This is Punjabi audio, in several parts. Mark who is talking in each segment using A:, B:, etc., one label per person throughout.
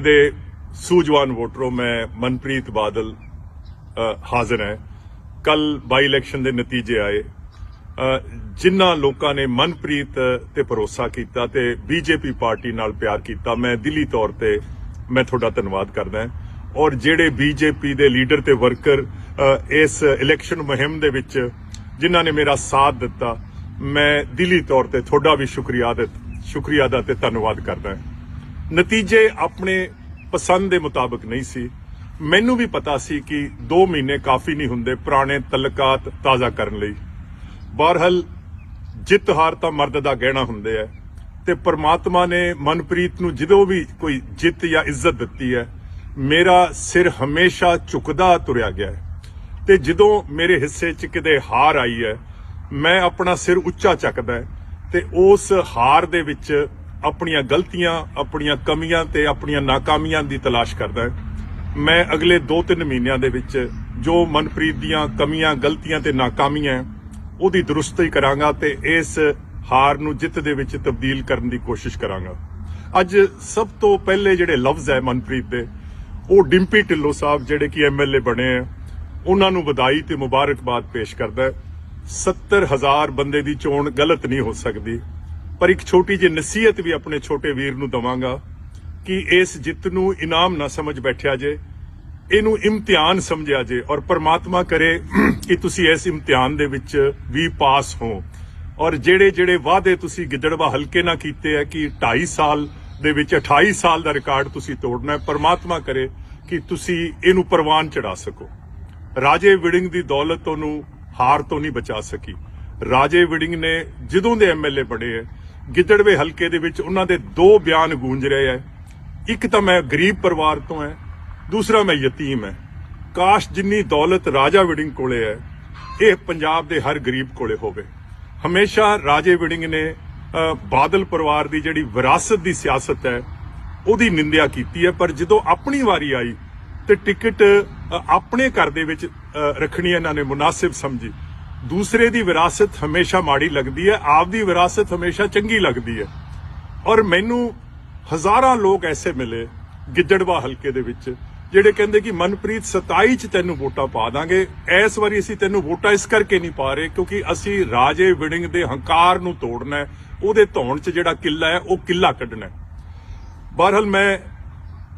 A: ਦੇ ਸੂਝਵਾਨ ਵੋਟਰੋਂ ਮੈਂ ਮਨਪ੍ਰੀਤ ਬਾਦਲ ਹਾਜ਼ਰ ਹੈ। ਕੱਲ ਬਾਈ ਇਲੈਕਸ਼ਨ ਦੇ ਨਤੀਜੇ ਆਏ। ਜਿਨ੍ਹਾਂ ਲੋਕਾਂ ਨੇ ਮਨਪ੍ਰੀਤ ਤੇ ਭਰੋਸਾ ਕੀਤਾ ਤੇ ਬੀਜੇਪੀ ਪਾਰਟੀ ਨਾਲ ਪਿਆਰ ਕੀਤਾ, ਮੈਂ ਦਿੱਲੀ ਤੌਰ ਤੇ ਮੈਂ ਤੁਹਾਡਾ ਧੰਨਵਾਦ ਕਰਦਾ ਔਰ ਜਿਹੜੇ ਬੀਜੇਪੀ ਦੇ ਲੀਡਰ ਤੇ ਵਰਕਰ ਇਸ ਇਲੈਕਸ਼ਨ ਮੁਹਿੰਮ ਦੇ ਵਿੱਚ ਜਿਨ੍ਹਾਂ ਨੇ ਮੇਰਾ ਸਾਥ ਦਿੱਤਾ, ਮੈਂ ਦਿੱਲੀ ਤੌਰ ਤੇ ਤੁਹਾਡਾ ਵੀ ਸ਼ੁਕਰੀਆ ਅਦਾ ਸ਼ੁਕਰੀਆ ਅਦਾ ਤੇ ਧੰਨਵਾਦ ਕਰਦਾ ਨਤੀਜੇ ਆਪਣੇ ਪਸੰਦ ਦੇ ਮੁਤਾਬਕ ਨਹੀਂ ਸੀ। ਮੈਨੂੰ ਵੀ ਪਤਾ ਸੀ ਕਿ 2 ਮਹੀਨੇ ਕਾਫੀ ਨਹੀਂ ਹੁੰਦੇ ਪੁਰਾਣੇ ਤਲਕਾਤ ਤਾਜ਼ਾ ਕਰਨ ਲਈ। ਬਹਰਹਾਲ, ਜਿੱਤ ਹਾਰ ਤਾਂ ਮਰਦ ਦਾ ਗਹਿਣਾ ਹੁੰਦੇ ਹੈ ਤੇ ਪ੍ਰਮਾਤਮਾ ਨੇ ਮਨਪ੍ਰੀਤ ਨੂੰ ਜਦੋਂ ਵੀ ਕੋਈ ਜਿੱਤ ਜਾਂ ਇੱਜ਼ਤ ਦਿੱਤੀ ਹੈ, ਮੇਰਾ ਸਿਰ ਹਮੇਸ਼ਾ ਝੁਕਦਾ ਤੁਰਿਆ ਗਿਆ ਹੈ। ਤੇ ਜਦੋਂ ਮੇਰੇ ਹਿੱਸੇ 'ਚ ਕਿਤੇ ਹਾਰ ਆਈ ਹੈ, ਮੈਂ ਆਪਣਾ ਸਿਰ ਉੱਚਾ ਚੱਕਦਾ ਹੈ ਤੇ ਉਸ ਹਾਰ ਦੇ ਵਿੱਚ ਆਪਣੀਆਂ ਗਲਤੀਆਂ, ਆਪਣੀਆਂ ਕਮੀਆਂ ਤੇ ਆਪਣੀਆਂ ਨਾਕਾਮੀਆਂ ਦੀ ਤਲਾਸ਼ ਕਰਦਾ ਹਾਂ। ਮੈਂ ਅਗਲੇ 2-3 ਮਹੀਨਿਆਂ ਦੇ ਵਿੱਚ ਜੋ ਮਨਪ੍ਰੀਤ ਦੀਆਂ ਕਮੀਆਂ, ਗਲਤੀਆਂ ਤੇ ਨਾਕਾਮੀਆਂ ਉਹਦੀ ਦਰੁਸਤੀ ਕਰਾਂਗਾ ਤੇ ਇਸ ਹਾਰ ਨੂੰ ਜਿੱਤ ਦੇ ਵਿੱਚ ਤਬਦੀਲ ਕਰਨ ਦੀ ਕੋਸ਼ਿਸ਼ ਕਰਾਂਗਾ। ਅੱਜ ਸਭ ਤੋਂ ਪਹਿਲੇ ਜਿਹੜੇ ਲਫ਼ਜ਼ ਹੈ ਮਨਪ੍ਰੀਤ ਦੇ, ਉਹ ਡਿੰਪੀ ਢਿੱਲੋਂ ਸਾਹਿਬ ਜਿਹੜੇ ਕਿ ਐਮਐਲਏ ਬਣੇ ਆ ਉਹਨਾਂ ਨੂੰ ਵਧਾਈ ਤੇ ਮੁਬਾਰਕਬਾਦ ਪੇਸ਼ ਕਰਦਾ ਹੈ। 70000 ਬੰਦੇ ਦੀ ਚੋਣ ਗਲਤ ਨਹੀਂ ਹੋ ਸਕਦੀ। ਪਰ ਇੱਕ ਛੋਟੀ ਜਿਹੀ ਨਸੀਹਤ ਵੀ ਆਪਣੇ ਛੋਟੇ ਵੀਰ ਨੂੰ ਦਵਾਂਗਾ ਕਿ ਇਸ ਜਿੱਤ ਨੂੰ ਇਨਾਮ ਨਾ ਸਮਝ ਬੈਠਿਆ ਜੇ, ਇਹਨੂੰ ਇਮਤਿਹਾਨ ਸਮਝਿਆ ਜੇ ਔਰ ਪਰਮਾਤਮਾ ਕਰੇ ਕਿ ਤੁਸੀਂ ਇਸ ਇਮਤਿਹਾਨ ਦੇ ਵਿੱਚ ਵੀ ਪਾਸ ਹੋ। ਔਰ ਜਿਹੜੇ ਜਿਹੜੇ ਵਾਅਦੇ ਤੁਸੀਂ ਗਿੱਦੜਵਾ ਹਲਕੇ ਨਾਲ ਕੀਤੇ ਆ ਕਿ 2.5 ਸਾਲ ਦੇ ਵਿੱਚ 28 ਸਾਲ ਦਾ ਰਿਕਾਰਡ ਤੁਸੀਂ ਤੋੜਨਾ ਹੈ, ਪ੍ਰਮਾਤਮਾ ਕਰੇ ਕਿ ਤੁਸੀਂ ਇਹਨੂੰ ਪ੍ਰਵਾਨ ਚੜਾ ਸਕੋ। ਰਾਜੇ ਵਿੜਿੰਗ ਦੀ ਦੌਲਤ ਤੁਹਾਨੂੰ ਹਾਰ ਤੋਂ ਨਹੀਂ ਬਚਾ ਸਕੀ। ਰਾਜੇ ਵਿੜਿੰਗ ਨੇ ਜਦੋਂ ਦੇ ਐਮਐਲਏ ਬਣੇ ਹੈ ਗਿੱਦੜਵੇ ਹਲਕੇ ਦੇ ਵਿੱਚ ਉਹਨਾਂ ਦੇ ਦੋ ਬਿਆਨ ਗੂੰਜ ਰਹੇ ਹੈ ਇੱਕ ਤਾਂ ਮੈਂ ਗਰੀਬ ਪਰਿਵਾਰ ਤੋਂ ਹੈ ਦੂਸਰਾ ਮੈਂ ਯਤੀਮ ਹੈ ਕਾਸ਼ ਜਿੰਨੀ ਦੌਲਤ ਰਾਜਾ ਵਿੜਿੰਗ ਕੋਲੇ ਹੈ ਇਹ ਪੰਜਾਬ ਦੇ ਹਰ ਗਰੀਬ ਕੋਲੇ ਹੋਵੇ। ਹਮੇਸ਼ਾ ਰਾਜੇ ਵਿੜਿੰਗ ਨੇ ਬਾਦਲ ਪਰਿਵਾਰ ਦੀ ਜਿਹੜੀ ਵਿਰਾਸਤ ਦੀ ਸਿਆਸਤ ਹੈ, ਉਹਦੀ ਨਿੰਦਿਆ ਕੀਤੀ ਹੈ, ਪਰ ਜਦੋਂ ਆਪਣੀ ਵਾਰੀ ਆਈ ਤੇ ਟਿਕਟ ਆਪਣੇ ਘਰ ਦੇ ਵਿੱਚ ਰੱਖਣੀ ਇਹਨਾਂ ਨੇ ਮੁਨਾਸਿਬ ਸਮਝੀ ਦੂਸਰੇ ਦੀ ਵਿਰਾਸਤ ਹਮੇਸ਼ਾ ਮਾੜੀ ਲੱਗਦੀ ਹੈ ਆਪ ਦੀ ਵਿਰਾਸਤ ਹਮੇਸ਼ਾ ਚੰਗੀ ਲੱਗਦੀ ਹੈ ਔਰ ਮੈਨੂੰ ਹਜ਼ਾਰਾਂ ਲੋਕ ਐਸੇ ਮਿਲੇ ਗਿੱਜੜਵਾ ਹਲਕੇ ਦੇ ਵਿੱਚ ਜਿਹੜੇ ਕਹਿੰਦੇ ਕਿ ਮਨਪ੍ਰੀਤ 27 ਚ ਤੈਨੂੰ ਵੋਟਾਂ ਪਾ ਦਾਂਗੇ ਇਸ ਵਾਰੀ ਅਸੀਂ ਤੈਨੂੰ ਵੋਟਾਂ ਇਸ ਕਰਕੇ ਨਹੀਂ ਪਾ ਰਹੇ ਕਿਉਂਕਿ ਅਸੀਂ ਰਾਜੇ ਵਿੜਿੰਗ ਦੇ ਹੰਕਾਰ ਨੂੰ ਤੋੜਨਾ ਹੈ ਉਹਦੇ ਧੌਣ 'ਚ ਜਿਹੜਾ ਕਿੱਲਾ ਹੈ ਉਹ ਕਿੱਲਾ ਕੱਢਣਾ ਹੈ ਬਹਰਹਾਲ ਮੈਂ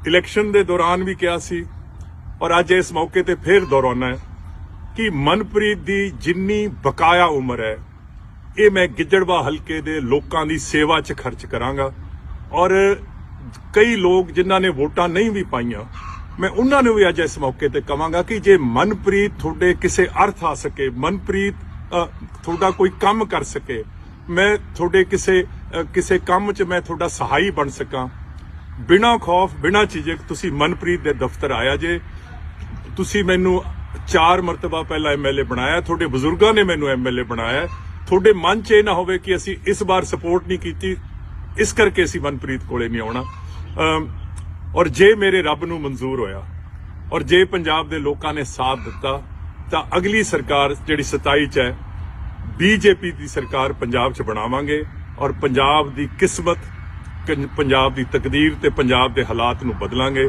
A: ਇਲੈਕਸ਼ਨ ਦੇ ਦੌਰਾਨ ਵੀ ਕਿਹਾ ਸੀ ਔਰ ਅੱਜ ਇਸ ਮੌਕੇ ਤੇ ਫੇਰ ਦੁਹਰਾਉਣਾ ਹੈ ਕਿ ਮਨਪ੍ਰੀਤ ਦੀ ਜਿੰਨੀ ਬਕਾਇਆ ਉਮਰ ਹੈ, ਇਹ ਮੈਂ ਗਿੱਜੜਵਾ ਹਲਕੇ ਦੇ ਲੋਕਾਂ ਦੀ ਸੇਵਾ 'ਚ ਖਰਚ ਕਰਾਂਗਾ। ਔਰ ਕਈ ਲੋਕ ਜਿਨ੍ਹਾਂ ਨੇ ਵੋਟਾਂ ਨਹੀਂ ਵੀ ਪਾਈਆਂ, ਮੈਂ ਉਹਨਾਂ ਨੂੰ ਵੀ ਅੱਜ ਇਸ ਮੌਕੇ ਤੇ ਕਵਾਂਗਾ ਕਿ ਜੇ ਮਨਪ੍ਰੀਤ ਤੁਹਾਡੇ ਕਿਸੇ ਅਰਥ ਆ ਸਕੇ, ਮਨਪ੍ਰੀਤ ਤੁਹਾਡਾ ਕੋਈ ਕੰਮ ਕਰ ਸਕੇ, ਮੈਂ ਤੁਹਾਡੇ ਕਿਸੇ ਕਿਸੇ ਕੰਮ 'ਚ ਮੈਂ ਤੁਹਾਡਾ ਸਹਾਈ ਬਣ ਸਕਾਂ। ਬਿਨਾਂ ਖੌਫ, ਬਿਨਾਂ ਝਿਜਕ ਤੁਸੀਂ ਮਨਪ੍ਰੀਤ ਦੇ ਦਫ਼ਤਰ ਆਇਆ ਜੇ, ਤੁਸੀਂ ਮੈਨੂੰ ਚਾਰ ਮਰਤਬਾ ਪਹਿਲਾਂ ਐਮਐਲਏ ਬਣਾਇਆ। ਤੁਹਾਡੇ ਬਜ਼ੁਰਗਾਂ ਨੇ ਮੈਨੂੰ ਐਮਐਲਏ ਬਣਾਇਆ। ਤੁਹਾਡੇ ਮਨ 'ਚ ਇਹ ਨਾ ਹੋਵੇ ਕਿ ਅਸੀਂ ਇਸ ਵਾਰ ਸਪੋਰਟ ਨਹੀਂ ਕੀਤੀ। ਇਸ ਕਰਕੇ ਅਸੀਂ ਮਨਪ੍ਰੀਤ ਕੋਲੇ ਨਹੀਂ ਆਉਣਾ। ਔਰ ਜੇ ਮੇਰੇ ਰੱਬ ਨੂੰ ਮਨਜ਼ੂਰ ਹੋਇਆ, ਔਰ ਜੇ ਪੰਜਾਬ ਦੇ ਲੋਕਾਂ ਨੇ ਸਾਥ ਦਿੱਤਾ, ਤਾਂ ਅਗਲੀ ਸਰਕਾਰ ਜਿਹੜੀ 27 ਚ ਹੈ ਬੀਜੇਪੀ ਦੀ ਸਰਕਾਰ ਪੰਜਾਬ 'ਚ ਬਣਾਵਾਂਗੇ। ਔਰ ਪੰਜਾਬ ਦੀ ਕਿਸਮਤ ਪੰਜਾਬ ਦੀ ਤਕਦੀਰ ਤੇ ਪੰਜਾਬ ਦੇ ਹਾਲਾਤ ਨੂੰ ਬਦਲਾਂਗੇ।